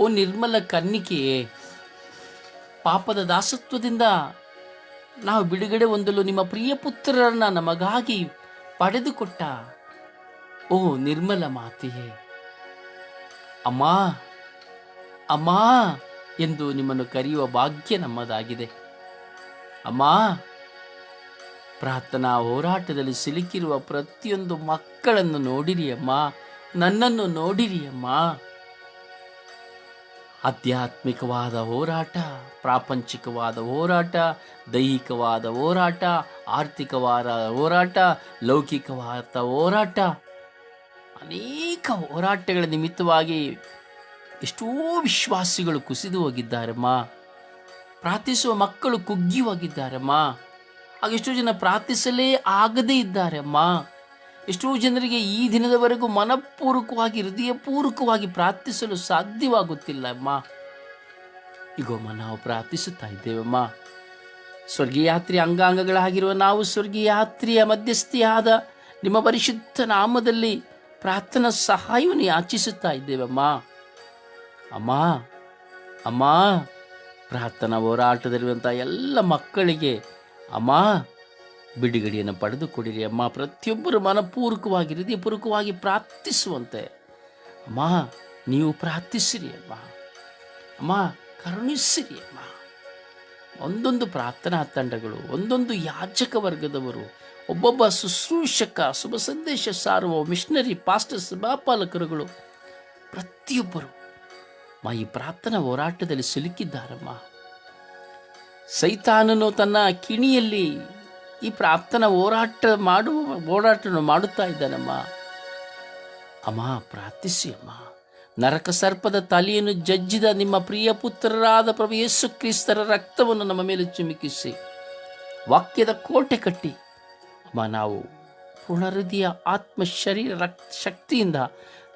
ಓ ನಿರ್ಮಲ ಕನ್ನಿಕೆಯೇ, ಪಾಪದ ದಾಸತ್ವದಿಂದ ನಾವು ಬಿಡುಗಡೆ ಹೊಂದಲು ನಿಮ್ಮ ಪ್ರಿಯ ಪುತ್ರರನ್ನ ನಮಗಾಗಿ ಪಡೆದುಕೊಟ್ಟ ಓ ನಿರ್ಮಲ ಮಾತೆಯೇ. ಅಮ್ಮ ಅಮ್ಮ ಎಂದು ನಿಮ್ಮನ್ನು ಕರೆಯುವ ಭಾಗ್ಯ ನಮ್ಮದಾಗಿದೆ. ಅಮ್ಮ, ಪ್ರಾರ್ಥನಾ ಹೋರಾಟದಲ್ಲಿ ಸಿಲುಕಿರುವ ಪ್ರತಿಯೊಂದು ಮಕ್ಕಳನ್ನು ನೋಡಿರಿ ಅಮ್ಮ, ನನ್ನನ್ನು ನೋಡಿರಿ ಅಮ್ಮ. ಆಧ್ಯಾತ್ಮಿಕವಾದ ಹೋರಾಟ, ಪ್ರಾಪಂಚಿಕವಾದ ಹೋರಾಟ, ದೈಹಿಕವಾದ ಹೋರಾಟ, ಆರ್ಥಿಕವಾದ ಹೋರಾಟ, ಲೌಕಿಕವಾದ ಹೋರಾಟ. ಅನೇಕ ಹೋರಾಟಗಳ ನಿಮಿತ್ತವಾಗಿ ಎಷ್ಟೋ ವಿಶ್ವಾಸಿಗಳು ಕುಸಿದು ಹೋಗಿದ್ದಾರಮ್ಮ. ಪ್ರಾರ್ಥಿಸುವ ಮಕ್ಕಳು ಕುಗ್ಗಿ ಹೋಗಿದ್ದಾರಮ್ಮ. ಹಾಗೆ ಎಷ್ಟೋ ಜನ ಪ್ರಾರ್ಥಿಸಲೇ ಆಗದೇ ಇದ್ದಾರಮ್ಮ. ಎಷ್ಟೋ ಜನರಿಗೆ ಈ ದಿನದವರೆಗೂ ಮನಪೂರ್ವಕವಾಗಿ, ಹೃದಯಪೂರ್ವಕವಾಗಿ ಪ್ರಾರ್ಥಿಸಲು ಸಾಧ್ಯವಾಗುತ್ತಿಲ್ಲ, ಅಮ್ಮ. ಈಗೋಮ್ಮ ನಾವು ಪ್ರಾರ್ಥಿಸುತ್ತಾ ಇದ್ದೇವಮ್ಮ ಸ್ವರ್ಗೀಯಾತ್ರಿ ಅಂಗಾಂಗಗಳಾಗಿರುವ ನಾವು ಸ್ವರ್ಗೀಯಾತ್ರಿಯ ಮಧ್ಯಸ್ಥಿಯಾದ ನಿಮ್ಮ ಪರಿಶುದ್ಧ ನಾಮದಲ್ಲಿ ಪ್ರಾರ್ಥನಾ ಸಹಾಯವನ್ನು ಯಾಚಿಸುತ್ತಾ ಇದ್ದೇವಮ್ಮ ಅಮ್ಮ. ಅಮ್ಮ ಪ್ರಾರ್ಥನಾ ಹೋರಾಟದಲ್ಲಿರುವಂಥ ಎಲ್ಲ ಮಕ್ಕಳಿಗೆ, ಅಮ್ಮ ಬಿಡುಗಡೆಯನ್ನು ಪಡೆದುಕೊಡಿರಿ ಅಮ್ಮ. ಪ್ರತಿಯೊಬ್ಬರು ಮನಪೂರ್ವಕವಾಗಿ ಹೃದಯಪೂರ್ವಕವಾಗಿ ಪ್ರಾರ್ಥಿಸುವಂತೆ. ಅಮ್ಮ, ನೀವು ಪ್ರಾರ್ಥಿಸಿರಿ ಅಮ್ಮ. ಅಮ್ಮ, ಕರುಣಿಸಿರಿ ಅಮ್ಮ. ಒಂದೊಂದು ಪ್ರಾರ್ಥನಾ ತಂಡಗಳು, ಒಂದೊಂದು ಯಾಚಕ ವರ್ಗದವರು, ಒಬ್ಬೊಬ್ಬ ಶುಶ್ರೂಷಕ, ಶುಭ ಸಂದೇಶ ಸಾರುವ ಮಿಷನರಿ, ಪಾಸ್ಟರ್, ಸಭಾಪಾಲಕರುಗಳು, ಪ್ರತಿಯೊಬ್ಬರು ಮಾ ಈ ಪ್ರಾರ್ಥನಾ ಹೋರಾಟದಲ್ಲಿ ಸಿಲುಕಿದ್ದಾರಮ್ಮ. ಸೈತಾನನು ತನ್ನ ಕಿಣಿಯಲ್ಲಿ ಈ ಪ್ರಾಪ್ತನ ಹೋರಾಟ ಮಾಡುವ ಹೋರಾಟ ಮಾಡುತ್ತಾ ಇದ್ದಾನಮ್ಮ. ಅಮ್ಮ, ಪ್ರಾರ್ಥಿಸಿ ಅಮ್ಮ. ನರಕ ಸರ್ಪದ ತಲೆಯನ್ನು ಜಜ್ಜಿದ ನಿಮ್ಮ ಪ್ರಿಯ ಪುತ್ರರಾದ ಪ್ರಭು ಯೇಸು ಕ್ರಿಸ್ತರ ರಕ್ತವನ್ನು ನಮ್ಮ ಮೇಲೆ ಚಿಮುಕಿಸಿ, ವಾಕ್ಯದ ಕೋಟೆ ಕಟ್ಟಿ. ಅಮ್ಮ, ನಾವು ಪುನರುದಿಯ ಆತ್ಮ ಶರೀರ ರಕ್ತ ಶಕ್ತಿಯಿಂದ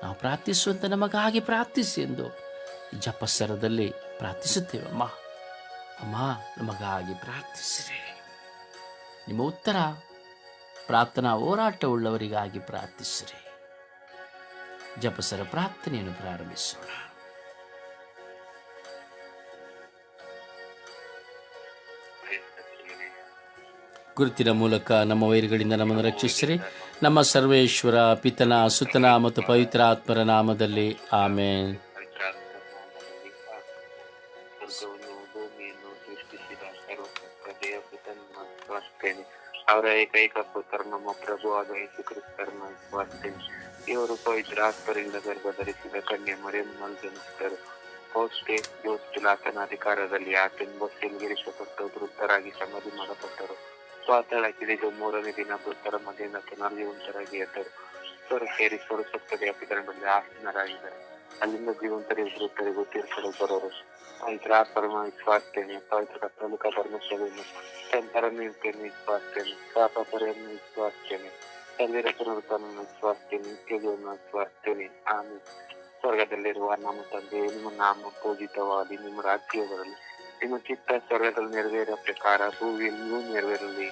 ನಾವು ಪ್ರಾರ್ಥಿಸುವಂತೆ ನಮಗಾಗಿ ಪ್ರಾರ್ಥಿಸಿ ಎಂದು ಜಪಸರದಲ್ಲಿ ಪ್ರಾರ್ಥಿಸುತ್ತೇವೆ ಅಮ್ಮ ಅಮ್ಮ, ನಮಗಾಗಿ ಪ್ರಾರ್ಥಿಸಿರಿ. ನಿಮ್ಮ ಉತ್ತರ, ಪ್ರಾರ್ಥನಾ ಹೋರಾಟವುಳ್ಳವರಿಗಾಗಿ ಪ್ರಾರ್ಥಿಸಿರಿ. ಜಪಸರ ಪ್ರಾರ್ಥನೆಯನ್ನು ಪ್ರಾರಂಭಿಸೋಣ. ಗುರುತಿನ ಮೂಲಕ ನಮ್ಮ ವೈರಿಗಳಿಂದ ನಮ್ಮನ್ನು ರಕ್ಷಿಸಿರಿ. ನಮ್ಮ ಸರ್ವೇಶ್ವರ, ಪಿತನ, ಸುತನ ಮತ್ತು ಪವಿತ್ರ ಆತ್ಮರ ನಾಮದಲ್ಲಿ ಆಮೇನ್. ಅವರ ಏಕೈಕ ಪುತ್ರ ನಮ್ಮ ಪ್ರಭುವಾದ ಯೇಸು ಕ್ರಿಸ್ತರನ್ನು ಇವರು ಪವಿತ್ರ ಗರ್ಭ ಧರಿಸಿದ ಕನ್ಯೆ ಮರಿಯಮ್ಮನಲ್ಲಿ ಜನಿಸಿದರು ಪೌಷ್ಟೆ ಯೋಸ್ಟಿಲಾತನ ಅಧಿಕಾರದಲ್ಲಿ ಆಕೆಂಬ ಸಿಲ್ಗಿರಿಸಲ್ಪಟ್ಟು ವೃತ್ತರಾಗಿ ಸಮಾಧಿ ಮಾಡಲ್ಪಟ್ಟರು ಪಾತಾಳಕ್ಕಿಳಿದು ಮೂರನೇ ದಿನ ವೃತ್ತರ ಮಧ್ಯದಿಂದ ಪುನರ್ಜೀವಂತರಾಗಿ ಎದ್ದರು ಸ್ವರಕ್ಕೇರಿ ಸ್ವರ ಸಪ್ತದ ಪಿತರನಲ್ಲಿ ಆಸನರಾಗಿದ್ದಾರೆ ಅಲ್ಲಿಂದ ಜೀವಂತರಿಗೆ ವೃತ್ತರಿಗೂ ತೀರ್ಪಡು ಬರೋರು ಪವಿತ್ರ ಪರಮ ವಿಶ್ವಾಸ್ತೇನೆ ಪವಿತ್ರ ಕತ್ತಲಿಕ ಧರ್ಮಸಭೆಯನ್ನು ಸಂತರನ್ನು ವಿಶ್ವಾಸ್ತೇನೆ ಪಾಪ ಪರಿಯನ್ನು ವಿಶ್ವಾಸ್ತೇನೆ ಎಲ್ಲರ ಪುನರುತ್ಥಾನವನ್ನು ವಿಶ್ವಾಸ್ತೇನೆ ನಿತ್ಯವನ್ನು ವಿಶ್ವಾಸ್ತೇನೆ ಆಮೇಲೆ ಸ್ವರ್ಗದಲ್ಲಿರುವ ನಮ್ಮ ತಂದೆ ನಿಮ್ಮ ನಾಮ ಪೂಜಿತವಾದಿ ನಿಮ್ಮ ರಾಜ್ಯ ಬರಲಿ ನಿಮ್ಮ ಚಿತ್ತ ಸ್ವರ್ಗದಲ್ಲಿ ನೆರವೇರೋ ಪ್ರಕಾರ ಭೂಮಿಯಲ್ಲಿಯೂ ನೆರವೇರಲಿ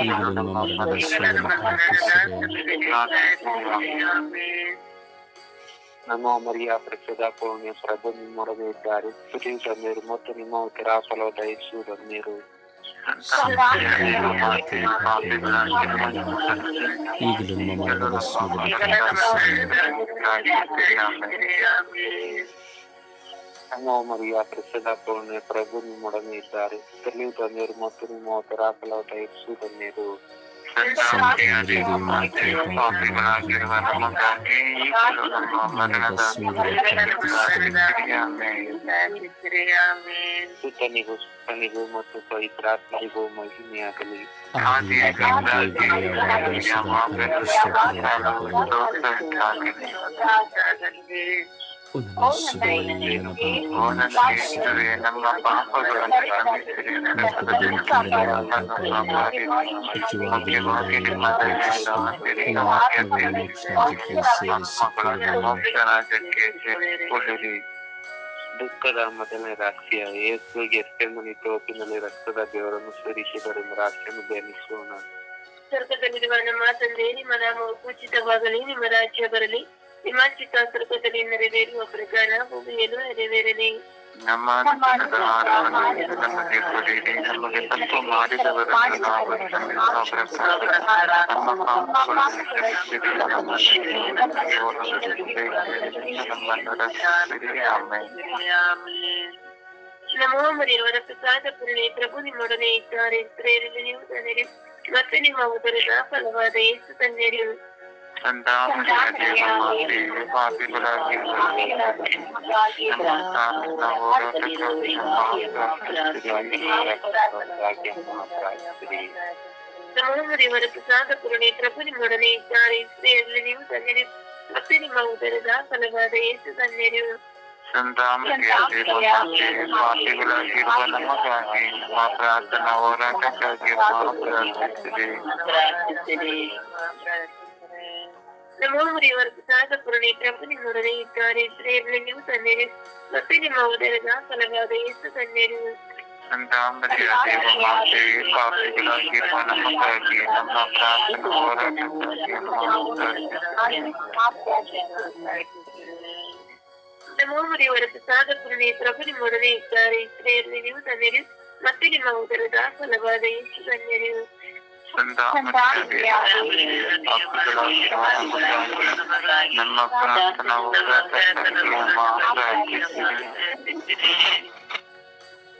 ಈಗಲೂ ನಮ್ಮ ಮರಣದ ಸಮಯದಲ್ಲಿ ಪ್ರಾರ್ಥಿಸಿರಿ ನಮ್ಮ ಮರಿಯ ಪ್ರಸಿದ್ಧ ಪುಣ್ಯ ಪ್ರಭು ನಿಮ್ಮೊಡನೆ ಇದ್ದಾರೆ ಚೆಲ್ಲಿಯ ಧನ್ಯರು ಮತ್ತು ನಿಮ್ಮ ಉದರ ಫಲವಾದ ಯೇಸು ಧನ್ಯರು ಈಗಲೂ ನಮ್ಮ ಮರಣದ ಸಮಯದಲ್ಲಿ ಪ್ರಾರ್ಥಿಸಿರಿ ನಮ್ಮ ಮರಿಯ ಪ್ರಸಿದ್ಧ ಪುಣ್ಯ ಪ್ರಭು ನಿಮ್ಮೊಡನೆ ಇದ್ದಾರೆ ಚೆಲ್ಲಿಯ ಧನ್ಯರು ಮತ್ತು ನಿಮ್ಮ ಉದರ ಫಲವಾದ ಯೇಸು ಧನ್ಯರು ಸಂತೇರಿ ಮಾತೆಯ ಪಾಪಿಗಳಾಗಿರುವ ನಮಗಾಗಿ ಈಗಲೂ ನಮ್ಮ ಮರಣದ ಸಮಯದಲ್ಲಿ ಪ್ರಾರ್ಥಿಸಿರಿ ಸುತನಿಗೂ ಸುತನಿಗೂ ಮತ್ತು ಪವಿತ್ರಾತ್ಮರಿಗೂ ಮಹಿಮೆಯಾಗಲಿ ಓ ನನ್ನ ಯೇಸುವೆ, ನಮ್ಮ ಪಾಪಗಳನ್ನು ಕ್ಷಮಿಸಿರಿ ನರಕದಲ್ಲಿ ನಮ್ಮನ್ನು ಕಾಪಾಡಿರಿ. ಮುಖ್ಯವಾಗಿ ನಿಮ್ಮ ದಯೆಯಿಂದ ಹೊಂದಿರಿ ನಮ್ಮ ಆತ್ಮಗಳನ್ನು ಮೋಕ್ಷ ರಾಜ್ಯಕ್ಕೆ ಸೇರಿಸಿಕೊಳ್ಳಿರಿ ದುಃಖದ ಮೊದಲನೇ ರಹಸ್ಯ ಯೇಸು ಗೆಸ್ಟೆಮನಿ ತೋಪಿನಲ್ಲಿ ರಕ್ತದ ದೇವರನ್ನು ಸುರಿಸಿದರೆಂಬ ರಹಸ್ಯವನ್ನು ಧ್ಯಾನಿಸೋಣ ಸ್ವರ್ಗದಲ್ಲಿರುವ ನಮ್ಮ ತಂದೆ ನಿಮ್ಮ ನಾಮವು ಪೂಜಿತವಾಗಲಿ ನಿಮ್ಮ ರಾಜ್ಯ ಬರಲಿ ನಿಮ್ಮ ಚಿತ್ತ ಸ್ವರ್ಗದಲ್ಲಿ ನೆರವೇರುವ ಪ್ರಕಾರ ಭೂಮಿಯಲ್ಲೂ ನೆರವೇರಲಿ ನಮ್ಮ ನಮಗೆ ನಮೋ ಮರಿಯವರ ಪ್ರಸಾದ ಪೂರ್ಣೆ ಪ್ರಭು ನಿಮ್ಮೊಡನೆ ಇದ್ದಾರೆ ಸ್ತ್ರೀಯರಲ್ಲಿ ನೀವು ಧನ್ಯರು ಮತ್ತೆ ನಿಮ್ಮ ಉದರದ ಫಲವಾದ ಯೇಸು ಧನ್ಯರು ಸಂತಾಮಣಿಯ ದೇವಮಾತೆ ಪಾಪಿಗಳಾಗಿ ನಮ್ಮ ಪ್ರಾರ್ಥನಾ ಹೋರಾಟಕ್ಕಾಗಿ ನಮೋ ಮರಿಯವರ ಪ್ರಸಾದ ಪೂರ್ಣೆ ಪ್ರಭು ನಿಮ್ಮೊಡನೆ ಇದ್ದಾರೆ ಸ್ತ್ರೀಯರಲ್ಲಿ ನೀವು ಧನ್ಯರು ಮತ್ತೆ ನಿಮ್ಮ ಉದರದ ಫಲವಾದ ಯೇಸು ಧನ್ಯರು ಸಂತಾಮಣಿಯ ದೇವಮಾತೆ ಪಾಪಿಗಳಾಗಿರುವ ನಮಗಾಗಿ ನಮ್ಮ ಪ್ರಾರ್ಥನಾ ಹೋರಾಟಕ್ಕಾಗಿ ಪ್ರಾರ್ಥಿಸಿರಿ ನಮೋ ಮುರಿಯವರ ಪ್ರಸಾದ ಪೂರ್ಣೆ ಪ್ರಭು ನಿಮ್ಮೊಡನೆ ಇದ್ದಾರೆ ಸ್ತ್ರೀಯರಲ್ಲಿ ನೀವು ಧನ್ಯರು ಮತ್ತೆ ನಿಮ್ಮ ಉದರದ ಫಲವಾದ ಯೇಸು ಧನ್ಯರು ಸಂತಾಮಣಿಯ ದೇವಮಾತೆ ಪಾಪಿಗಳಾಗಿರುವ ನಮಗಾಗಿ ನಮ್ಮ ಪ್ರಾರ್ಥನಾ ಹೋರಾಟಕ್ಕಾಗಿ ನಮೋ ಮುರಿಯವರ ಪ್ರಸಾದ ಪೂರ್ಣೆ ಪ್ರಭು ನಿಮ್ಮೊಡನೆ ಇದ್ದಾರೆ ಸ್ತ್ರೀಯರಲ್ಲಿ ನೀವು ಧನ್ಯರು ಮತ್ತೆ ನಿಮ್ಮ ಉದರದ ಫಲವಾದ ಯೇಸು ಧನ್ಯರು ಸಂತಾಮಣಿಯ ಪಾಪಿಗಳಾಗಿರುವ ನಮಗಾಗಿ ನಮ್ಮ ಪ್ರಾರ್ಥನಾ ಹೋರಾಟಕ್ಕಾಗಿ ಪ್ರಾರ್ಥಿಸಿರಿ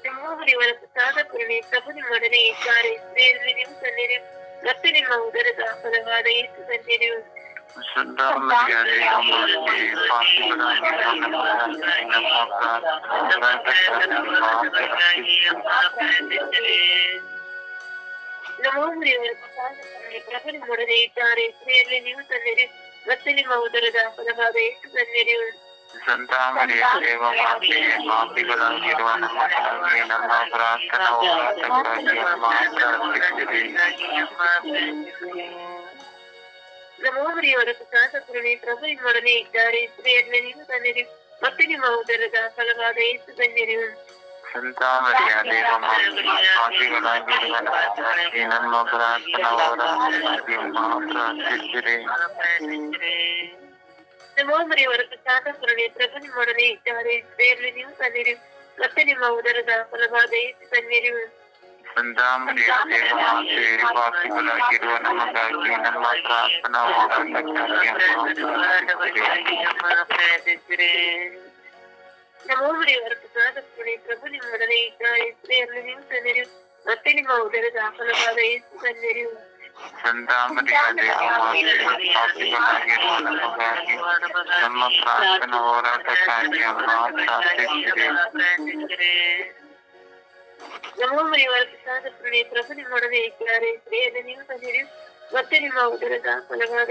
ನಮೋ ಮುರಿಯವರ ಪ್ರಸಾದ ಪೂರ್ಣೆ ಪ್ರಭು ನಿಮ್ಮೊಡನೆ ಇದ್ದಾರೆ ಸ್ತ್ರೀಯರಲ್ಲಿ ನೀವು ಧನ್ಯರು ಮತ್ತೆ ನಿಮ್ಮ ಉದರದ ಫಲವಾದ ಯೇಸು ಧನ್ಯರು ಸಂತಾಮಣಿಯ ದೇವಮಾತೆ ಪಾಪಿಗಳಾಗಿರುವ ನಮಗಾಗಿ ನಮ್ಮ ಪ್ರಾರ್ಥನಾ ಹೋರಾಟಕ್ಕಾಗಿ ಪ್ರಾರ್ಥಿಸಿರಿ ನಮೋ ಮುರಿಯವರ ಪ್ರಸಾದ ಪೂರ್ಣೆ ಪ್ರಭು ನಿಮ್ಮೊಡನೆ ಇದ್ದಾರೆ ಸ್ತ್ರೀಯರಲ್ಲಿ ನೀವು ಧನ್ಯರು ಮತ್ತೆ ನಿಮ್ಮ ಉದರದ ಫಲವಾದ ಯೇಸು ಧನ್ಯರು ಸಂತಾಮಣಿಯ ದೇವಮಾತೆ ಪಾಪಿಗಳಾಗಿರುವ ನಮಗಾಗಿ ನಮ್ಮ ಪ್ರಾರ್ಥನಾ ಹೋರಾಟಕ್ಕಾಗಿ ಪ್ರಾರ್ಥಿಸಿರಿ ನಮೋ ಮುರಿಯವರ ಪ್ರಸಾದ ಪೂರ್ಣೆ ಪ್ರಭು ನಿಮ್ಮೊಡನೆ ಇದ್ದಾರೆ ಸ್ತ್ರೀಯರಲ್ಲಿ ನೀವು ಧನ್ಯರು ಮತ್ತೆ ನಿಮ್ಮ ಉದರದ ಫಲವಾದ ಯೇಸು ಧನ್ಯರು ಸಂತಾಮಣಿಯ ದೇವಮಾತೆ ಪಾಪಿಗಳಾಗಿರುವ ನಮಗಾಗಿ ನಮ್ಮ ಪ್ರಾರ್ಥನಾ ಹೋರಾಟಕ್ಕಾಗಿ ಪ್ರಾರ್ಥಿಸಿರಿ ನಮೋ ಮುರಿಯವರ ಪ್ರಸಾದ ಪೂರ್ಣೆ ಪ್ರಭು ನಿಮ್ಮೊಡನೆ ಇದ್ದಾರೆ ಸ್ತ್ರೀಯರಲ್ಲಿ ನೀವು ಧನ್ಯರು ಮತ್ತೆ ನಿಮ್ಮ ಉದರದ ಫಲವಾದ ಯೇಸು ಧನ್ಯರು ಸಂತಾಮಣಿಯ ದೇವಮಾತೆ ಪಾಪಿಗಳಾಗಿರುವ ನಮಗಾಗಿ ನಮ್ಮ ಪ್ರಾರ್ಥನಾ ಹೋರಾಟಕ್ಕಾಗಿ ಪ್ರಾರ್ಥಿಸಿರಿ ನಮೋ ಮುರಿಯವರ ಪ್ರಸಾದ ಪೂರ್ಣೆ ಪ್ರಭು ನಿಮ್ಮೊಡನೆ ಇದ್ದಾರೆ ಸ್ತ್ರೀಯರಲ್ಲಿ ನೀವು ಧನ್ಯರು ಮತ್ತೆ ನಿಮ್ಮ ಉದರದ ಫಲವಾದ ಯೇಸು ಧನ್ಯರು ಸಂತಾಮಣಿಯ ದೇವಮಾತೆ ಪಾಪಿಗಳಾಗಿರುವ ನಮಗಾಗಿ ನಮ್ಮ ಪ್ರಾರ್ಥನಾ ಹೋರಾಟಕ್ಕಾಗಿ ಪ್ರಾರ್ಥಿಸಿರಿ ನಮೋ ಮುರಿಯವರ ಪ್ರಸಾದ ಪೂರ್ಣೆ ಪ್ರಭು ನಿಮ್ಮೊಡನೆ ಇದ್ದಾರೆ ಸ್ತ್ರೀಯರಲ್ಲಿ ನೀವು ಧನ್ಯರು ಮತ್ತೆ ನಿಮ್ಮ ಉದರದ ಫಲವಾದ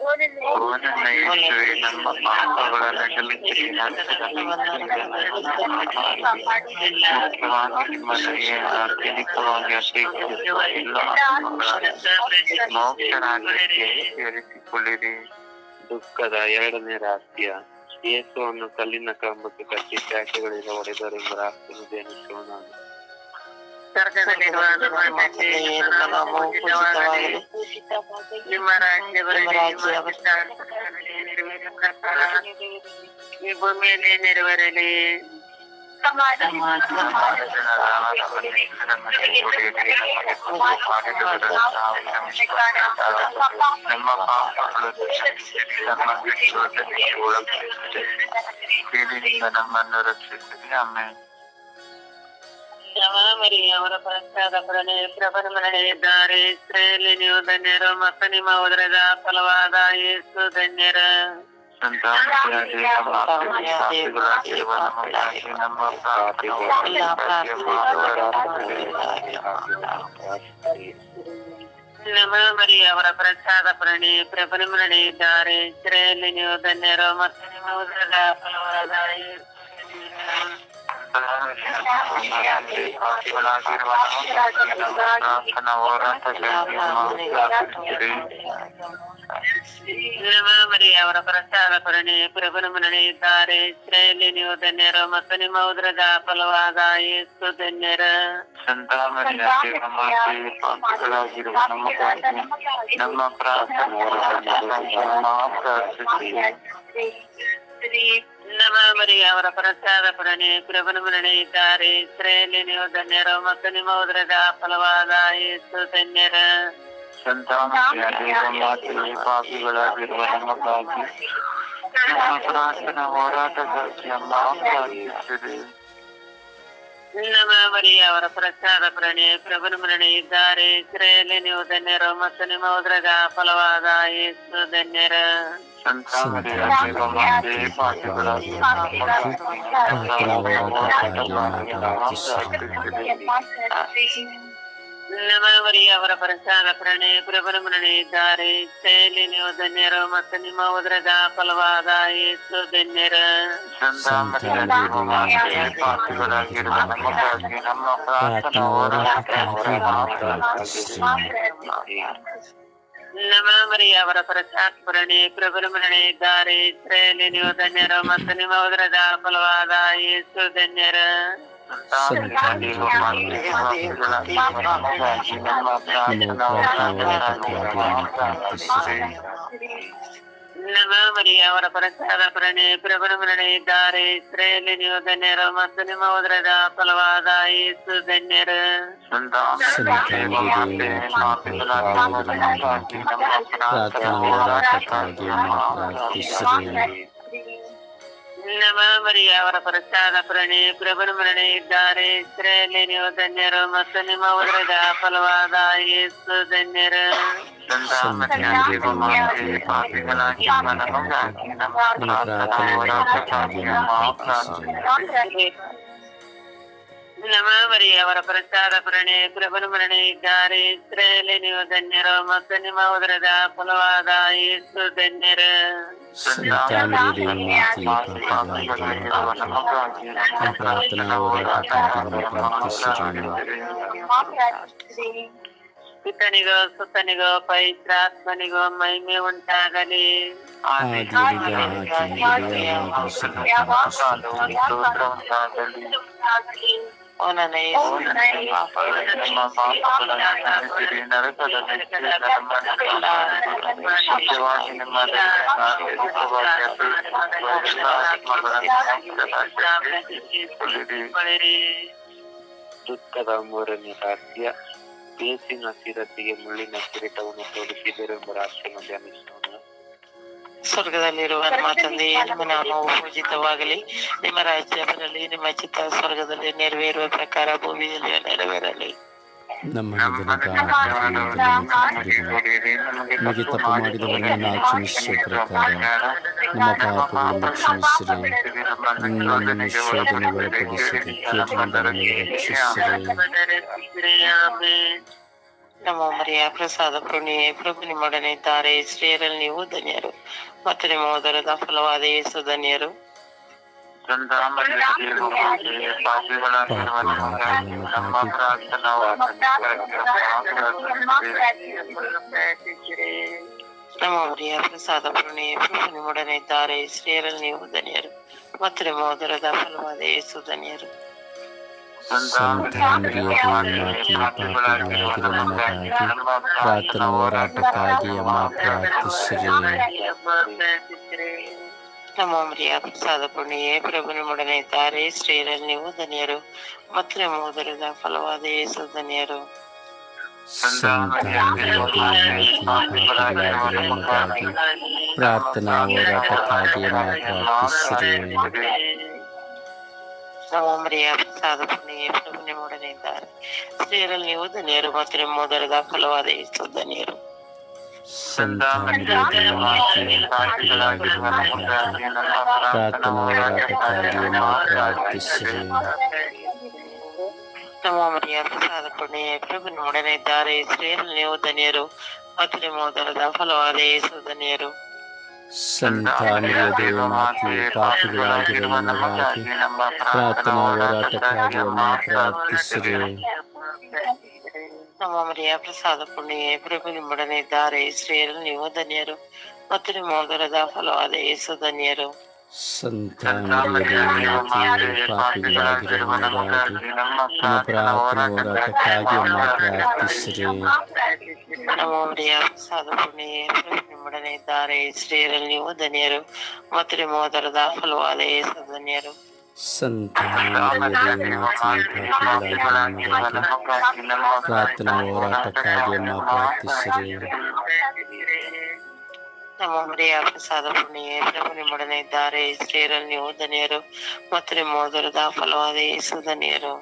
ಓ ನನ್ನ ನಮ್ಮ ಪಾಪಗಳನ್ನು ದುಃಖದ ಎರಡನೇ ರಹಸ್ಯ ಯೇಸುವನ್ನು ಕಲ್ಲಿನ ಕಂಬಕ್ಕೆ ಕಟ್ಟಿ ಶಾಖೆಗಳಿಂದ ಹೊಡೆದರೆಂಬ ರಹಸ್ಯವನ್ನು ಧ್ಯಾನಿಸೋಣ ಈ ಭೂಮಿಯಲ್ಲಿ ನೆರವೇರಲಿ ನಮ್ಮ ಜನರ ಆಹಾರವನ್ನು ನಮಗೆ ಕೊಡಿರಿ ನಮಗೆ ತಪ್ಪು ನಮ ಮರಿ ಅವರ ಪಶ್ಚಾದ ಪಡನೆ ಪ್ರಭನ ಮರಣೆ ಇದ್ದಾರೆ ಇಸ್ರೇಲಿ ನೀವು ಧನ್ಯರು ಮತ್ತು ನಿಮ್ಮ ಉದರದ ಫಲವಾದ ಯೇಸು ಧನ್ಯರ ನಮ ಮರಿ ಅವರ ಪ್ರಸಾದ ಪ್ರಣಿ ಪ್ರಭನ ಮರಣೆ ಇದ್ದಾರೆ ಇಸ್ರೇಲಿ ನೀವು ಧನ್ಯರು ಮತ್ತು ನಿಮ್ಮ ಉದರದ ಫಲವಾದ ಯೇಸು ಧನ್ಯರು. ನಮ ಮರಿ ಅವರ ಪ್ರಸಾದ ಕರುಣೆ ಪ್ರಭುನ ಮರಣೆ ಇದ್ದಾರೆ ಇಸ್ರೇಲಿ ನೀವು ಧನ್ಯರು ಮತ್ತು ನಿಮ್ಮ ಉದರದ ಫಲವಾದ ಯೇಸು ಧನ್ಯರ ನಮ್ಮ ಪ್ರಾರ್ಥನೆ ನಮ ಮರಿ ಅವರ ಪ್ರಸಾದ ಕರುಣೆ ಪ್ರಭುನ ಮರಣೆ ಇದ್ದಾರೆ ಇಸ್ರೇಲಿ ನೀವು ಧನ್ಯರು ಮತ್ತು ನಿಮ್ಮ ಉದರದ ಫಲವಾದ ಯೇಸು ಧನ್ಯರ ಸಂತಾನದ ದೇವಮಾತೆಯೇ ಪಾಪಿಗಳಾಗಿರುವ ನಮಗಾಗಿ ನಮ್ಮ ಪ್ರಾರ್ಥನಾ ಹೋರಾಟಗಾಗಿ ಅಮ್ಮ ಪ್ರಾರ್ಥಿಸಿದೆ ನಮ ಮರಿ ಅವರ ಪ್ರಸಾದ ಪ್ರಣಿ ಪ್ರಭುನ ಮರಣೆ ಇದ್ದಾರೆ. ಇಸ್ರೇಲಿ ನೀವು ಧನ್ಯರು ಮತ್ತು ನಿಮ್ಮ ಉದರದ ಫಲವಾದ ಯೇಸು ಧನ್ಯರ. ಸಂತಾನದ ದೇವಮಾತೆಯೇ ಪಾಪಿಗಳಾಗಿರುವ ನಮಗಾಗಿ ನಮ ಮರಿ ಅವರ ಪ್ರಸಾದ ಪ್ರಣಯ ಪ್ರಭುನ ಮರಣಿದ್ದಾರೆ ಶೈಲಿ ನೀವು ಧನ್ಯರು ಮತ್ತು ನಿಮ್ಮ ಉದರದ ಫಲವಾದ ಯೇಸು ಧನ್ಯರ. ಸಂತಾನದ ದೇವಮಾತೆಯೇ ಪಾಪಿಗಳಾಗಿರುವ ನಮಗಾಗಿ ನಮ್ಮ ಪ್ರಾರ್ಥನಾ ಹೋರಾಟಗಾಗಿ ಅಮ್ಮ ಪ್ರಾರ್ಥಿಸಿದೆ ನಮ ಮರಿ ಅವರ ಪ್ರಸಾದ ಪ್ರಣಿ ಪ್ರಭುನ ಮರಣೆ ಇದ್ದಾರೆ ಇಸ್ರೇಲಿ ನೀವು ಧನ್ಯರು ಮತ್ತು ನಿಮ್ಮ ಉದರದ ಫಲವಾದ ಯೇಸು ಧನ್ಯರ. ನಮ ಮರಿ ಅವರ ಪ್ರಸಾದ ಪ್ರಣೆ ಪ್ರಭುನ ಮರಣೆ ಇದ್ದಾರೆ ಇಸ್ರೇಲಿ ನೀವು ಧನ್ಯರು ಮತ್ತು ನಿಮ್ಮ ಉದರದ ಫಲವಾದ ಯೇಸು ಧನ್ಯರ ಪ್ರಾರ್ಥನಾ ಹೋರಾಟಕ್ಕಾಗಿ ಅಮ್ಮ ಪ್ರಾರ್ಥಿಸಿರಿ ನಮ ಮರಿ ಅವರ ಪ್ರಸಾದ ಪ್ರಣೆ ಪ್ರಭುನ ಮರಣೆ ಇದ್ದಾರೆ ಇಸ್ರೇಲಿ ನೀವು ಧನ್ಯರು ಮತ್ತು ನಿಮ್ಮ ಉದರದ ಫಲವಾದ ಯೇಸು ಧನ್ಯರ ನಮ್ಮ ಪ್ರಾರ್ಥನಾ ಹೋರಾಟಕ್ಕಾಗಿ ಅಮ್ಮ ಪ್ರಾರ್ಥಿಸಿರಿ ನಮ ಮರಿ ಅವರ ಪ್ರಸಾದ ಪ್ರಣೆ ಪ್ರಭುನ ಮರಣೆ ಇದ್ದಾರೆ ಇಸ್ರೇಲಿ ನೀವು ಧನ್ಯರು ಮತ್ತು ನಿಮ್ಮ ಉದರದ ಫಲವಾದ ಯೇಸು ಧನ್ಯರ ಸಂತಾನದ ಮಾತೆ ಪಾಪಿಗಳಾಗಿರುವ ನಮಗಾಗಿ ನಮ್ಮ ಪ್ರಾರ್ಥನಾ ಹೋರಾಟಕ್ಕಾಗಿ ಅಮ್ಮ ಪ್ರಾರ್ಥಿಸಿರಿ ಪಿತನಿಗೋ ಸುತನಿಗೋ ಪವಿತ್ರಾತ್ಮನಿಗೋ ಮಹಿಮೆ ಉಂಟಾಗಲಿ ಆದಿಯಲ್ಲಿ ಹಾಗೆ ನನ್ನ ದುಃಖದ ಮೂರನೇ ರಾಜ್ಯ ಬೇಸಿನ ಸಿರತಿಗೆ ಮುಳ್ಳಿನ ಕಿರೀಟವನ್ನು ತೋರಿಸಿದರೆಂಬ ರಹಸ್ಯವನ್ನು ಧ್ಯಾನಿಸೋಣ ಸ್ವರ್ಗದಲ್ಲಿರುವ ನಮ್ಮ ತಂದೆಯೇ ನಿಮ್ಮ ನಾಮವು ಪೂಜಿತವಾಗಲಿ. ನಿಮ್ಮ ರಾಜ್ಯ ಬರಲಿ ನಿಮ್ಮ ಚಿತ್ತ ಸ್ವರ್ಗದಲ್ಲಿ ನೆರವೇರುವ ಪ್ರಕಾರ ಭೂಮಿಯಲ್ಲಿ ನೆರವೇರಲಿ. ನಮ್ಮ ನಮಗೆ ತಪ್ಪು ಮಾಡಿದವರನ್ನು ಕ್ಷಮಿಸುವ ಪ್ರಕಾರ ನಮ್ಮ ಪಾಪಗಳನ್ನು ಕ್ಷಮಿಸಿರಿ. ನಮ್ಮನ್ನು ಶೋಧನೆಗೆ ಒಳಪಡಿಸಿರಿ ಕೇಟಿನಿಂದ ನಮಗೆ ರಕ್ಷಿಸಿರಿ. ನಮ್ಮ ಮರಿಯ ಪ್ರಸಾದ ಪುಣ್ಯೆ ಪ್ರಭು ನಿಮ್ಮೊಡನೆ ಇದ್ದಾರೆ ಸ್ತ್ರೀಯರಲ್ಲಿ ನೀವು ಧನ್ಯರು ಮತ್ತು ನಿಮ್ಮ ಉದರದ ಫಲವಾದ ಯೇಸು ಧನ್ಯರು ನಮ್ಮ ಪ್ರಾರ್ಥನಾ ನಮ್ಮ ಮರಿಯ ಪ್ರಸಾದ ಪುಣ್ಯೆ ಪ್ರಭು ನಿಮ್ಮೊಡನೆ ಇದ್ದಾರೆ ಸ್ತ್ರೀಯರಲ್ಲಿ ನೀವು ಧನ್ಯರು ಮತ್ತು ನಿಮ್ಮ ಉದರದ ಫಲವಾದ ಯೇಸು ಧನ್ಯರು ಸಂತಾನರಿಯ ಮಾತೆ ಪಾಪಿಗಳಾಗಿರುವ ನಮಗಾಗಿ ಪ್ರಾರ್ಥನಾ ಹೋರಾಟಕ್ಕಾಗಿ ಅಮ್ಮ ಪ್ರಾರ್ಥಿಸಿರಿ ನಮ್ಮ ಮರಿಯ ಪ್ರಸಾದ ಪುಣ್ಯೆ ಪ್ರಭು ನಿಮ್ಮೊಡನೆ ಇದ್ದಾರೆ ಸ್ತ್ರೀಯರಲ್ಲಿ ನೀವು ಧನ್ಯರು ಮತ್ತು ನಿಮ್ಮ ಉದರದ ಫಲವಾದ ಯೇಸು ಧನ್ಯರು ಸಂತಾನರಿಯ ಮಾತೆ ಪಾಪಿಗಳಾಗಿರುವ ನಮಗಾಗಿ ಪ್ರಾರ್ಥನಾ ಹೋರಾಟಕ್ಕಾಗಿ ಅಮ್ಮ ಪ್ರಾರ್ಥಿಸಿರಿ ನಮ್ಮ ಮರಿಯ ಪ್ರಸಾದ ಪುಣ್ಯ ಪ್ರಭು ನಿಮ್ಮೊಡನೆ ಇದ್ದಾರೆ. ಸ್ತ್ರೀಯರಲ್ಲಿ ನೀವು ಧನ್ಯರು ಮತ್ತು ನಿಮ್ಮ ಮೊದಲದ ಫಲವಾದ ಇತ್ತು ಧನ್ಯರು. ನಮ್ಮ ಮರಿಯ ಪ್ರಸಾದ ಪುಣ್ಯ ಪ್ರಭು ನಿಮ್ಮೊಡನೆ ಇದ್ದಾರೆ. ಸ್ತ್ರೀಯರಲ್ಲಿ ನೀವು ಧನ್ಯರು ಮತ್ತು ನಿಮ್ಮ ಮೊದಲದ ಫಲವಾದ ಯೇಸು ಧನ್ಯರು. ಸಂತ ಮರಿಯ ದೇವ ಮಾತೆ ಪಾಪಿಗಳಾಗಿರುವ ನಮಗಾಗಿ ಪ್ರಾರ್ಥನಾ ಹೋರಾಟಕ್ಕಾಗಿ ನಾವು ಪ್ರಾರ್ಥಿಸಿರಿ ನಮ್ಮ ಮರಿಯ ಪ್ರಸಾದ ಪುಣ್ಯ ಪ್ರಭು ನಿಮ್ಮೊಡನೆ ಇದ್ದಾರೆ ಸ್ತ್ರೀಯರಲ್ಲಿ ನೀವು ಧನ್ಯರು ಮತ್ತು ನಿಮ್ಮ ಮೊದಲದ ಫಲವಾದ ಯೇಸು ಧನ್ಯರು ಸಂತ ಮರಿಯ ದೇವ ಮಾತೆ ಪಾಪಿಗಳಾಗಿರುವ ನಮಗಾಗಿ ನಮ್ಮ ಪ್ರಾರ್ಥನಾ ಹೋರಾಟಕ್ಕಾಗಿ ನಾವು ಪ್ರಾರ್ಥಿಸಿರಿ ನಮ್ಮ ಮರಿಯ ಪ್ರಸಾದ ಪುಣ್ಯ ಪ್ರಭು ನಿಮ್ಮೊಡನೆ ಇದ್ದಾರೆ ಸ್ತ್ರೀಯರಲ್ಲಿ ನೀವು ಧನ್ಯರು ಮತ್ತು ನಿಮ್ಮ ಮೊದಲದ ಫಲವಾದ ಯೇಸು ಧನ್ಯರು ಸಂತ ಮರಿಯ ದೇವ ಮಾತೆ ಪಾಪಿಗಳಾಗಿರುವ ನಮಗಾಗಿ ಪ್ರಾರ್ಥನಾ ಹೋರಾಟಕ್ಕಾಗಿ ನಾವು ಪ್ರಾರ್ಥಿಸಿರಿ ನಮ್ಮ ಮರಿಯ ಪ್ರಸಾದ ಪುಣ್ಯ ಪ್ರಭು ನಿಮ್ಮೊಡನೆ ಇದ್ದಾರೆ ಸ್ತ್ರೀಯರಲ್ಲಿ ನೀವು ಧನ್ಯರು ಮತ್ತು ನಿಮ್ಮ ಮೊದಲದ ಫಲವಾದ ಯೇಸು ಧನ್ಯರು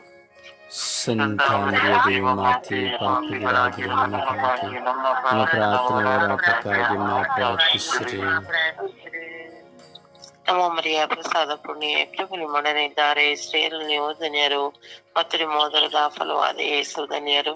ಸಂತ ಮರಿಯ ದೇವ ಮಾತೆ ಪಾಪಿಗಳಾಗಿರುವ ನಮಗಾಗಿ ನಮ್ಮ ಪ್ರಾರ್ಥನಾ ಹೋರಾಟಕ್ಕಾಗಿ ನಾವು ಪ್ರಾರ್ಥಿಸಿರಿ ನಮ್ಮ ಮರಿಯ ಪ್ರಸಾದ ಪುಣ್ಯ ಪ್ರಭು ನಿಮ್ಮೊಡನೆ ಇದ್ದಾರೆ ಸ್ತ್ರೀಯರಲ್ಲಿ ನೀವು ಧನ್ಯರು ಮತ್ತು ನಿಮ್ಮ ಮೊದಲದ ಫಲವಾದ ಯೇಸು ಧನ್ಯರು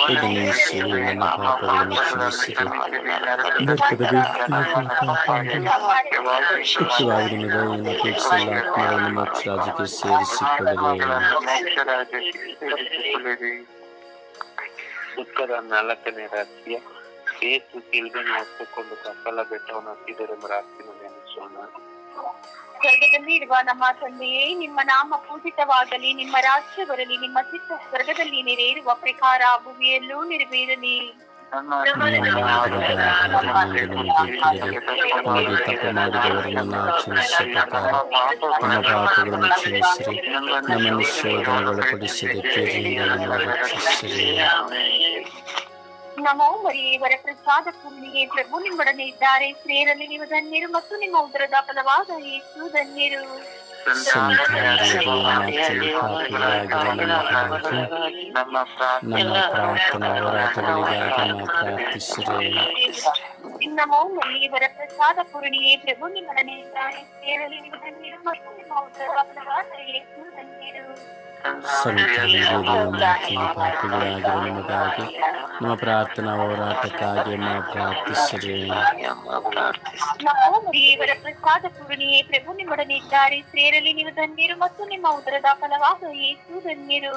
ಸುತನಿಗೂ ಪವಿತ್ರಾತ್ಮರಿಗೂ ಮಹಿಮೆ ಆಗಲಿ ಆದಿಯಲ್ಲಿದ್ದ ಈಗಲೂ ಯಾವಾಗಲೂ ಸದಾ ಕಾಲಕ್ಕೂ ಸ್ತೋತ್ರವಾಗಲಿ ಇದನ್ನೇ ಸೇರಿ ನನ್ನ ಪಾಪಗಳನ್ನು ಕ್ಷಮಿಸಿರಿ ನರಕದ ಬೆಂಕಿಯಿಂದ ಕಾಪಾಡಿ ಮುಖ್ಯವಾಗಿ ನಿಮಗೆ ದಯೆಯನ್ನು ಅಪೇಕ್ಷಿಸಿದ ಆತ್ಮಗಳನ್ನು ಮೋಕ್ಷ ರಾಜ್ಯಕ್ಕೆ ಸೇರಿಸಿಕೊಳ್ಳಿರಿ ದುಃಖದ ನಾಲ್ಕನೇ ರಾತ್ರಿಯ ಏಸು ಸಿಲ್ಬೆಯನ್ನು ಹೊತ್ತುಕೊಂಡು ಕಪ್ಪಲ ಬೆಟ್ಟವನ್ನು ಹತ್ತಿದರೆಂಬ ರಾತ್ರಿಯನ್ನು ನೆನೆಸೋಣ ಸ್ವರ್ಗದಲ್ಲಿ ಇರುವ ನಮ್ಮ ತಂದೆಯೇ ನಿಮ್ಮ ನಾಮ ಪೂಜಿತವಾಗಲಿ ನಿಮ್ಮ ರಾಜ್ಯ ಬರಲಿ ನಿಮ್ಮ ಚಿತ್ತ ಸ್ವರ್ಗದಲ್ಲಿ ನೆರೆಯಿರುವ ಪ್ರಕಾರ ಭೂಮಿಯಲ್ಲೂ ನೆರವೇರಲಿ ನಮಗೆ ತಪ್ಪು ಮಾಡಿದವರನ್ನು ಕ್ಷಮಿಸಿದ ಪ್ರಕಾರ ನಮ್ಮ ಪಾಪಗಳನ್ನು ಕ್ಷಮಿಸಿರಿ ನಮ್ಮನ್ನು ಶೋಧನೆಗೊಳಪಡಿಸಿದ ಕೇರಿಯಿಂದ ನಮ್ಮನ್ನು ರಕ್ಷಿಸಿರಿ ನಮೋ ಮರಿಯವರ ಪ್ರಸಾದ ಪೂರ್ಣಿಗೆ ಪ್ರಭು ನಿಮ್ಮೊಡನೆ ಇದ್ದಾರೆ ಸ್ತ್ರೀಯರಲ್ಲಿ ನೀವು ಧನ್ಯರು ಮತ್ತು ನಿಮ್ಮ ಉದರದ ಫಲವಾದ ಯೇಸು ಧನ್ಯರು ಸಂತಾನರಿಗೆ ಪಾಪಿಗಳಾಗಿರುವ ನಮಗಾಗಿ ನಮ್ಮ ನಮ್ಮ ಪ್ರಾರ್ಥನಾ ಹೋರಾಟಗಳಿಗಾಗಿ ನಾವು ಪ್ರಾರ್ಥಿಸಿರಿ ನಮೋ ಮರಿಯವರ ಪ್ರಸಾದ ಪೂರ್ಣಿಗೆ ಪ್ರಭು ನಿಮ್ಮೊಡನೆ ಇದ್ದಾರೆ ಸ್ತ್ರೀಯರಲ್ಲಿ ನೀವು ಧನ್ಯರು ಮತ್ತು ನಿಮ್ಮ ಉದರದ ಫಲವಾದ ಯೇಸು ಧನ್ಯರು ಮಾತೆ ಪಾಪಿಗಳಾಗಿರುವ ನಮಗಾಗಿ ನಮ್ಮ ಪ್ರಾರ್ಥನಾ ಹೋರಾಟಕ್ಕಾಗಿ ನಾವು ಪ್ರಾರ್ಥಿಸಿರಿ. ಮರಿಯವರ ಪ್ರಸಾದ ಪೂರ್ಣಿಯೇ ಪ್ರಭು ನಿಮ್ಮೊಡನೆ ಇದ್ದಾರೆ. ಸೇರಲಿ ನೀವು ಧನ್ಯರು ಮತ್ತು ನಿಮ್ಮ ಉದರದ ಫಲವಾದ ಯೇಸು ಧನ್ಯರು.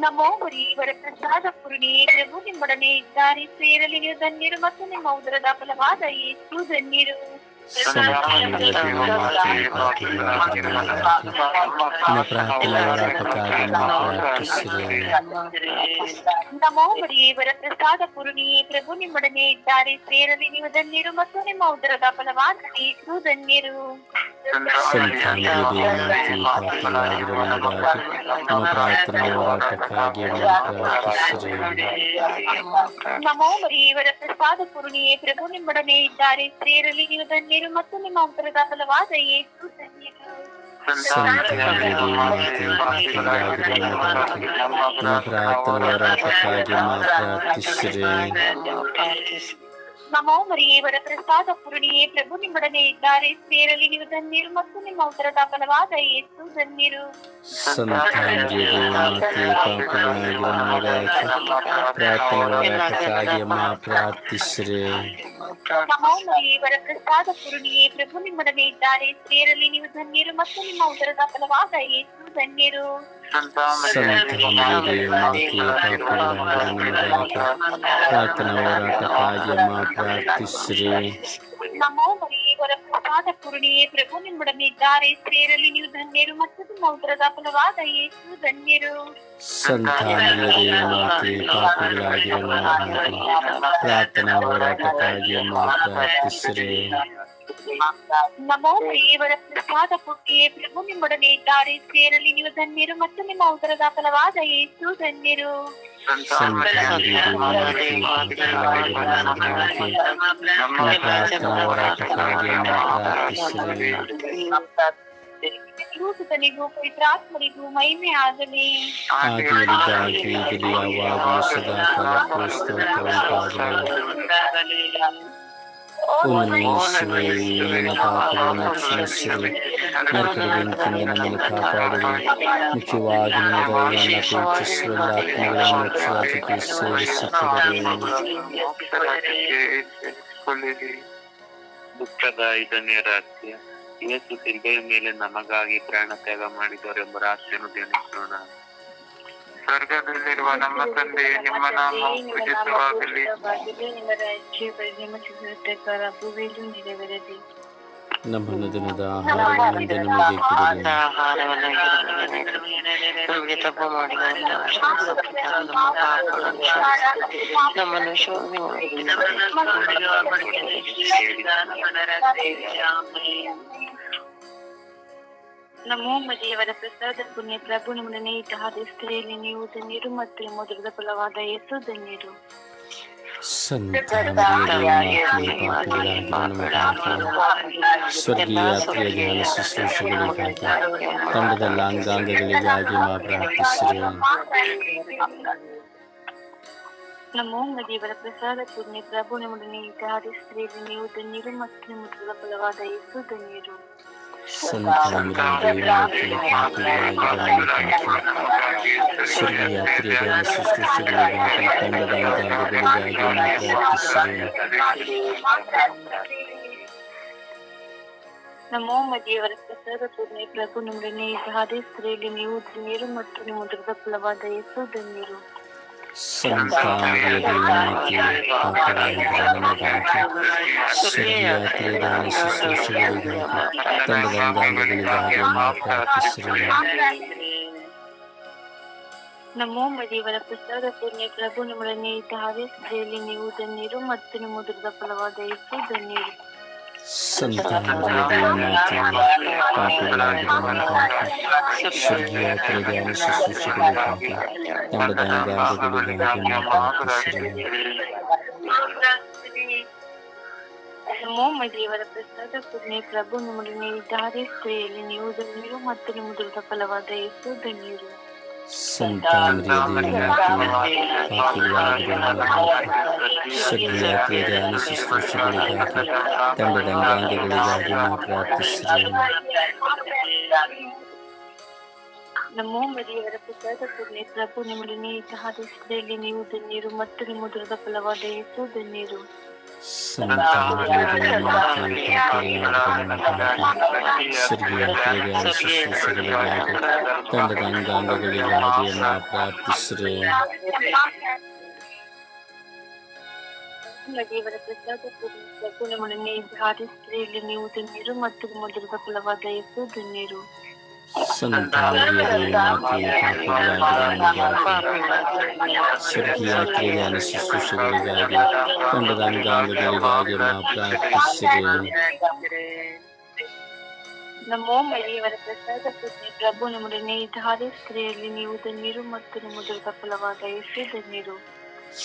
ನಮೋ ಮರಿಯವರ ಪ್ರಸಾದ ಪೂರ್ಣಿಯೇ ಪ್ರಭು ನಿಮ್ಮೊಡನೆ ಇದ್ದಾರೆ. ಸೇರಲಿ ನೀವು ಧನ್ಯರು ಮತ್ತು ನಿಮ್ಮ ಉದರದ ಫಲವಾದ ಯೇಸು ಧನ್ಯರು ನಮೋ ಮರಿಯವರ ಪ್ರಸಾದ ಪೂರ್ಣಿಯೇ ಪ್ರಭು ನಿಮ್ಮೊಡನೆ ಇದ್ದಾರೆ. ಸೇರಲಿ ನೀವು ಧನ್ಯರು ಮತ್ತು ನಿಮ್ಮ ಉದರದ ಫಲವಾದ ಧನ್ಯರು ನಾವು ಪ್ರಾರ್ಥಿಸಿರಿ ನಮೋ ಮರಿಯವರ ಪ್ರಸಾದ ಪೂರ್ಣಿಯೇ ಪ್ರಭು ನಿಮ್ಮೊಡನೆ ಇದ್ದಾರೆ. ಸೇರಲಿ ನೀವು ಧನ್ಯರು ಮತ್ತು ನಿಮ್ಮ ಉದರದ ಫಲವಾದ ಯೇಸು ಧನ್ಯರು ಸಂತಾನರಿಗೆ ಮಾತೆ ಪಾಪಿಗಳಾಗಿರುವ ನಮಗಾಗಿ ನಮ್ಮ ಪ್ರಾರ್ಥನಾ ಹೋರಾಟಕ್ಕಾಗಿ ನಾವು ಪ್ರಾರ್ಥಿಸಿರಿ ನಮೋ ಮರಿಯವರ ಪ್ರಸಾದ ಪೂರ್ಣಿಯೇ ಪ್ರಭು ನಿಮ್ಮೊಡನೆ ಇದ್ದಾರೆ ಸ್ತ್ರೀಯರಲ್ಲಿ ನೀವು ಧನ್ಯರು ಮತ್ತು ನಿಮ್ಮ ಉದರದ ಫಲವಾದ ಯೇಸು ಧನ್ಯರು ಸಂತಾನರಿಗೆ ಮಾತೆ ಪಾಪಿಗಳಾಗಿರುವ ನಮಗಾಗಿ ಪ್ರಾರ್ಥನಾ ಹೋರಾಟಕ್ಕಾಗಿ ನಾವು ಪ್ರಾರ್ಥಿಸಿರಿ ನಮೋ ಮರಿಯವರ ಪ್ರಸಾದ ಪೂರ್ಣಿಯೇ ಪ್ರಭು ನಿಮ್ಮೊಡನೆ ಇದ್ದಾರೆ ಸ್ತ್ರೀಯರಲ್ಲಿ ನೀವು ಧನ್ಯರು ಮತ್ತು ನಿಮ್ಮ ಉದರದ ಫಲವಾದ ಯೇಸು ಧನ್ಯರು ಪ್ರಾರ್ಥನಾ ನಾವು ನಮೋ ಮರಿಯವರ ಪ್ರಸಾದ ಪ್ರಸಾದ ಪೂರ್ಣಿಯೇ ಪ್ರಭು ನಿಮ್ಮೊಡನೆ ಇದ್ದಾರೆ. ಸ್ತ್ರೀಯರಲ್ಲಿ ನೀವು ಧನ್ಯರು ಮತ್ತು ನಿಮ್ಮ ಉದರದ ಫಲವಾದ ಯೇಸು ಧನ್ಯರು. ಸಂತಾನದೇ ಮಾತೆ ಪಾಪಿಗಳಾಗಿರುವ ಪ್ರಾರ್ಥನಾ ಹೋರಾಟಕ್ಕಾಗಿ ಮಾತ್ರ ಪ್ರಾರ್ಥಿಸಿರಿ ನಮೋ ದೇವರ ಪ್ರಸಾದ ಪೂರ್ಣಿಯೇ ಪ್ರಭು ನಿಮ್ಮೊಡನೆ ಇದ್ದಾರೆ. ಸೇರಲಿ ನೀವು ಧನ್ಯರು ಮತ್ತು ನಿಮ್ಮ ಉದರದ ಫಲವಾದ ಏಸು ಧನ್ಯರು. ಸುತನಿಗೂ ಪವಿತ್ರಾತ್ಮರಿಗೂ ಮಹಿಮೆ ಆಗಲಿ. ಯಾವಾಗಲೂ ಸದಾ ಕಾಲಕ್ಕೂ ಸ್ತೋತ್ರ ಉಂಟಾಗಲಿ ಓ ನನ್ನ ಯೇಸುವೆ ನನ್ನ ಪಾಪಗಳನ್ನು ಕ್ಷಮಿಸಿರಿ ನರಕದ ಬೆಂಕಿಯಿಂದ ನಮ್ಮನ್ನು ಕಾಪಾಡಿರಿ ಮುಖ್ಯವಾಗಿ ನನ್ನ ದಯವನ್ನು ಅಪೇಕ್ಷಿಸುವ ಎಲ್ಲ ಆತ್ಮಗಳನ್ನು ಮೋಕ್ಷರಾಜ್ಯಕ್ಕೆ ಸೇರಿಸುತ್ತದೆ ಕೊಳ್ಳಿರಿ ದುಃಖದ ಐದನೇ ರಹಸ್ಯ ಯೇಸು ಸಿಲ್ಬೆಯ ಮೇಲೆ ನಮಗಾಗಿ ಪ್ರಾಣ ತ್ಯಾಗ ಮಾಡಿದವರೆಂಬ ರಹಸ್ಯವನ್ನು ಧ್ಯಾನಿಸೋಣ ಸ್ವರ್ಗದಲ್ಲಿರುವ ನಮ್ಮ ತಂದೆ ನಿಮ್ಮ ನಾಮ ಪೂಜಿತವಾಗಲಿ ನಿಮ್ಮ ರಾಜ್ಯ ನಿಮ್ಮ ಚಿತ್ರಕಾರ ಭೂಮಿಯಲ್ಲೂ ನೆರವೇರಲಿ ನಮ್ಮ ದಿನದ ಆಹಾರವನ್ನು ನಮಗೆ ಕೊಡಿರಿ ಆಹಾರವನ್ನು ನಮಗೆ ತಪ್ಪು ಮಾಡಿ ನಮ್ಮ ಪಾಪಗಳನ್ನು ಕ್ಷಮಿಸಿ. ನಮ್ಮನ್ನು ಶೋಧನೆ ನಮೋ ಮರಿಯವರ ಪ್ರಸಾದ ಪುಣ್ಯ ಪ್ರಭು ನಿಮ್ಮೊಡನೆ ಇದ್ದ ಸ್ತ್ರೀಯಲ್ಲಿ ನೀವು ಧನ್ಯರು ಮತ್ತು ಮೊದಲದ ಫಲವಾದ ಯೇಸು ಧನ್ಯರು ಸ್ವರ್ಗೀಯ ಪ್ರಿಯ ಧ್ಯಾನ ಶುಶ್ರೂಷೆಗಳಿಗಾಗಿ ತಂಡದ ಅಂಗಾಂಗಗಳಿಗಾಗಿ ಮಾ ಪ್ರಾರ್ಥಿಸಿರಿ ನಮೋ ಮರಿಯವರ ಪ್ರಸಾದ ಪುಣ್ಯ ಪ್ರಭು ನಿಮ್ಮೊಡನೆ ಇದ್ದ ಸ್ತ್ರೀಯಲ್ಲಿ ನೀವು ಧನ್ಯರು ಮತ್ತು ಮೊದಲದ ಫಲವಾದ ಯೇಸು ಧನ್ಯರು ಸ್ವರ್ಗೀಯ ಪ್ರಿಯ ಧ್ಯಾನ ಶುಶ್ರೂಷೆಗಳಿಗಾಗಿ ತಂಡದ ಅಂಗಾಂಗಗಳಿಗಾಗಿ ಮಾ ಪ್ರಾರ್ಥಿಸಿರಿ ನಮೋ ಮರಿಯವರ ಪ್ರಸಾದ ಪುಣ್ಯ ಪ್ರಭು ನಿಮ್ಮೊಡನೆ ಇದ್ದ ಸ್ತ್ರೀಯಲ್ಲಿ ನೀವು ಧನ್ಯರು ಮತ್ತು ನಿಮ್ಮ ಮೊದಲದ ಫಲವಾದ ಯೇಸು ಧನ್ಯರು ಸಂತಾನದ ಸ್ವರ್ಗೀಯ ಪ್ರಿಯ ಧ್ಯಾನ ಶುಶ್ರೂಷೆಗಳಿಗಾಗಿ ತಂಡದ ಅಂಗಾಂಗಗಳಿಗಾಗಿ ಮಾ ಪ್ರಾರ್ಥಿಸಿರಿ ನಮೋ ಮರಿಯವರ ಪ್ರಸಾದ ಪುಣ್ಯ ಪ್ರಭು ನಿಮ್ಮೊಡನೆ ಇದ್ದ ಸ್ತ್ರೀಯಲ್ಲಿ ನೀವು ಧನ್ಯರು ಮತ್ತು ನಿಮ್ಮ ಮೊದಲದ ಫಲವಾದ ಯೇಸು ಧನ್ಯರು ಸಂತಾನದ ಪಾಪಿಗಳಾಗಿರುವ ಸ್ವರ್ಗೀಯ ಪ್ರಿಯ ಶುಶ್ರೂಷೆಗಳಿಗಾಗಿ ತಂಡದ ಅಂಗಾಂಗಗಳಿಗಾಗಿ ಮಾ ಪ್ರಾರ್ಥಿಸಿರಿ ನಮೋ ಮರಿಯವರ ಪ್ರಸಾದ ಪುಣ್ಯ ಪ್ರಭು ನಿಮ್ಮೊಡನೆ ಇದ್ದ ಸ್ತ್ರೀಯಲ್ಲಿ ನೀವು ಧನ್ಯರು ಮತ್ತು ನಿಮ್ಮ ಮೊದಲದ ಫಲವಾದ ಯೇಸು ಧನ್ಯರು ಸಂತಾನದ ಪಾಪಿಗಳಾಗಿರುವ ಸ್ವರ್ಗೀಯ ಪ್ರಿಯ ಶುಶ್ರೂಷೆಗಳಿಗಾಗಿ ತಂಡದ ಅಂಗಾಂಗಗಳಿಗಾಗಿ ಮಾ ಪ್ರಾರ್ಥಿಸಿರಿ ನಮೋ ಮರಿಯವರ ಪ್ರಸಾದ ಪುಣ್ಯ ಪ್ರಭು ನಿಮ್ಮೊಡನೆ ಇದ್ದ ಸ್ತ್ರೀಯಲ್ಲಿ ನೀವು ಧನ್ಯರು ಮತ್ತು ನಿಮ್ಮ ಮೊದಲದ ಫಲವಾದ ಯೇಸು ಧನ್ಯರು ಸ್ವರ್ಗೀಯ ಪ್ರಿಯ ಶುಶ್ರೂಷೆಗಳಿಗಾಗಿ ತಂಡದ ಅಂಗಾಂಗಗಳಿಗಾಗಿ ಮಾ ಪ್ರಾರ್ಥಿಸಿರಿ ದೇವರ ಪ್ರಸಾದ ಪೂರ್ಣ ಪ್ರಭು ನಮ್ಮೊಡನೆ ಇದ್ದ ಸ್ತ್ರೀಯಲ್ಲಿ ನೀವು ಧನ್ಯರು ಮತ್ತು ನಿಮ್ಮ ಮೊದಲದ ಫಲವಾದ ಯೇಸು ಧನ್ಯರು ಸಂತಾನದ ಸ್ವರ್ಗೀಯ ಪ್ರಿಯ ಶುಶ್ರೂಷೆಗಳಿಗಾಗಿ ತಂಡದ ಅಂಗಾಂಗಗಳಿಗಾಗಿ ಮಾ ಪ್ರಾರ್ಥಿಸಿರಿ ನಮೋ ಮರಿಯವರ ಪ್ರಸಾದ ಪೂರ್ಣ ಪ್ರಭು ನಮ್ಮೊಡನೆ ಇದ್ದ ಸ್ತ್ರೀಯಲ್ಲಿ ನೀವು ಧನ್ಯರು ಮತ್ತು ನಿಮ್ಮ ದುರ್ಗ ಫಲವಾದ ಯೇಸು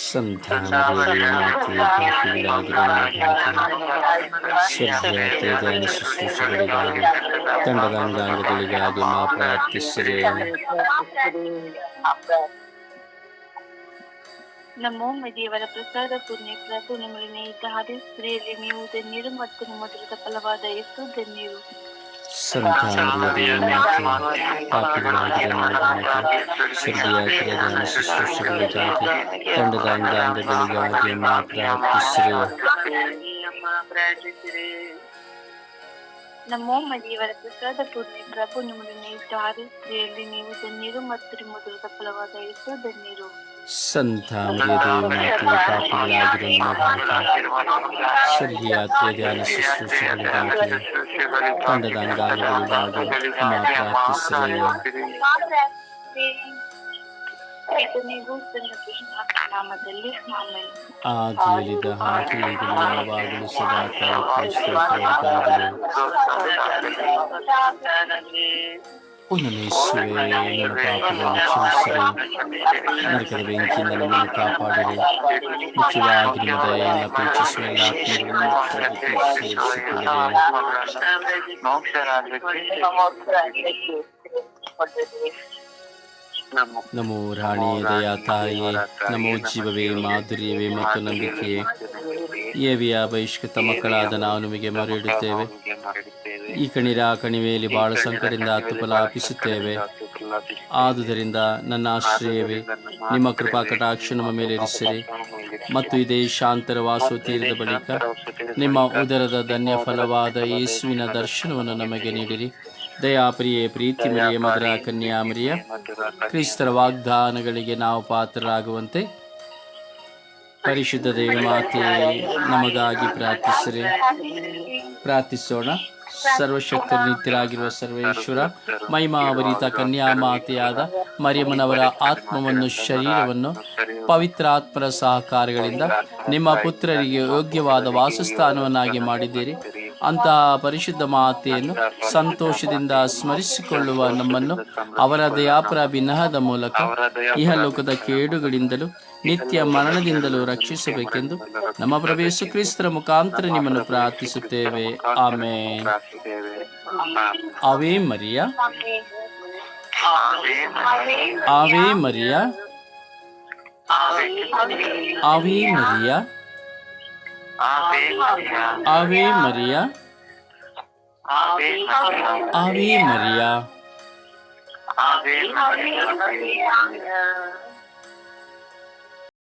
ಸಂತಾನದ ಸ್ವರ್ಗೀಯ ಪ್ರಿಯ ಶುಶ್ರೂಷೆಗಳಿಗಾಗಿ ತಂಡದ ಅಂಗಾಂಗಗಳಿಗಾಗಿ ಮಾ ಪ್ರಾರ್ಥಿಸಿರಿ ನಮೋ ಮರಿಯವರ ಪ್ರಸಾದ ಪುಣ್ಯ ಪ್ರಭು ನಮ್ಮೊಡನೆ ಇದ್ದ ಸ್ತ್ರೀಯಲ್ಲಿ ನೀವು ಧನ್ಯರು ಮತ್ತು ನಿಮ್ಮ ಮೊದಲದ ಫಲವಾದ ಯೇಸು ಧನ್ಯರು ಸಂತಾನದ ಪಾಪಿಗಳಾಗಿರುವ ಸ್ವರ್ಗೀಯ ಪ್ರಿಯ ಶುಶ್ರೂಷೆಗಳಿಗಾಗಿ ತಂಡದ ಅಂಗಾಂಗಗಳಿಗಾಗಿ ಮಾ ಪ್ರಾರ್ಥಿಸಿರಿ ನಮೋ ಮರಿಯವರ ಪ್ರಸಾದ ಪೂರ್ಣ ಪ್ರಭು ನಿಮ್ಮೊಡನೆ ಇದ್ದ ಸ್ತ್ರೀಯಲ್ಲಿ ನೀವು ಧನ್ಯರು ಮತ್ತು ನಿಮ್ಮ ಮೊದಲದ ಫಲವಾದ ಯೇಸು ಧನ್ಯರು Adili de hatili günah vadili sadakat ve istiğfar ఉన్నమేశ్వరేణ పాపలక్ష్మీశ్వరేణకిందన నన్ను కాపాడరు ముఖ్యవాగ్నిదయన పీచిశ్వరాత్మ మోక్షరాజు ನಮೋ ರಾಣಿ ದಯಾ ತಾಯಿ ನಮೋ ಜೀವವೇ ಮಾಧುರ್ಯವೇ ಮತ್ತು ನಂಬಿಕೆಯೇ. ಏವಿಯ ಬಹಿಷ್ಕೃತ ಮಕ್ಕಳಾದ ನಾವು ನಿಮಗೆ ಮರೆಯಿಡುತ್ತೇವೆ ಈ ಕಣಿರ ಕಣಿವೆಯಲ್ಲಿ ಬಹಳ ಸಂಕಟದಿಂದ ತುಪಲಾಪಿಸುತ್ತೇವೆ ಆದುದರಿಂದ ನನ್ನ ಆಶ್ರಯವೇ ನಿಮ್ಮ ಕೃಪಾ ಕಟಾಕ್ಷ ನಮ್ಮ ಮೇಲೆ ಇರಿಸಿರಿ. ಮತ್ತು ಇದೇ ಶಾಂತರ ವಾಸು ತೀರಿದ ಬಳಿಕ ನಿಮ್ಮ ಉದರದ ಧನ್ಯ ಫಲವಾದ ಯೇಸುವಿನ ದರ್ಶನವನ್ನು ನಮಗೆ ನೀಡಿರಿ. ದಯಾಪ್ರಿಯೆ ಪ್ರೀತಿ ಮರಿಯ ಮಧುರ ಕನ್ಯಾಮರಿಯ ಕ್ರಿಸ್ತರ ವಾಗ್ದಾನಗಳಿಗೆ ನಾವು ಪಾತ್ರರಾಗುವಂತೆ ಪರಿಶುದ್ಧ ದೇವಮಾತೆ ನಮಗಾಗಿ ಪ್ರಾರ್ಥಿಸಿರಿ. ಪ್ರಾರ್ಥಿಸೋಣ. ಸರ್ವಶಕ್ತ ನಿತ್ಯರಾಗಿರುವ ಸರ್ವೇಶ್ವರ ಮಹಿಮಾವರಿತ ಕನ್ಯಾಮಾತೆಯಾದ ಮರಿಯಮ್ಮನವರ ಆತ್ಮವನ್ನು ಶರೀರವನ್ನು ಪವಿತ್ರ ಆತ್ಮರ ಸಹಕಾರಗಳಿಂದ ನಿಮ್ಮ ಪುತ್ರರಿಗೆ ಯೋಗ್ಯವಾದ ವಾಸಸ್ಥಾನವನ್ನಾಗಿ ಮಾಡಿದ್ದೀರಿ. ಅಂತಹ ಪರಿಶುದ್ಧ ಮಾತೆಯನ್ನು ಸಂತೋಷದಿಂದ ಸ್ಮರಿಸಿಕೊಳ್ಳುವ ನಮ್ಮನ್ನು ಅವರ ದಯಾಪರ ವಿನಹದ ಮೂಲಕ ಇಹಲೋಕದ ಕೇಡುಗಳಿಂದಲೂ ನಿತ್ಯ ಮರಣದಿಂದಲೂ ರಕ್ಷಿಸಬೇಕೆಂದು ನಮ್ಮ ಪ್ರವೇಶ ಕ್ರಿಸ್ತರ ಮುಖಾಂತರ ನಿಮ್ಮನ್ನು ಪ್ರಾರ್ಥಿಸುತ್ತೇವೆ. ಆಮೇ ಅವೇ ಮರಿಯ. ಅವೇ ಮರಿಯ. ಅವೇ ಮರಿಯ. आवे मरिया। आवे मरिया।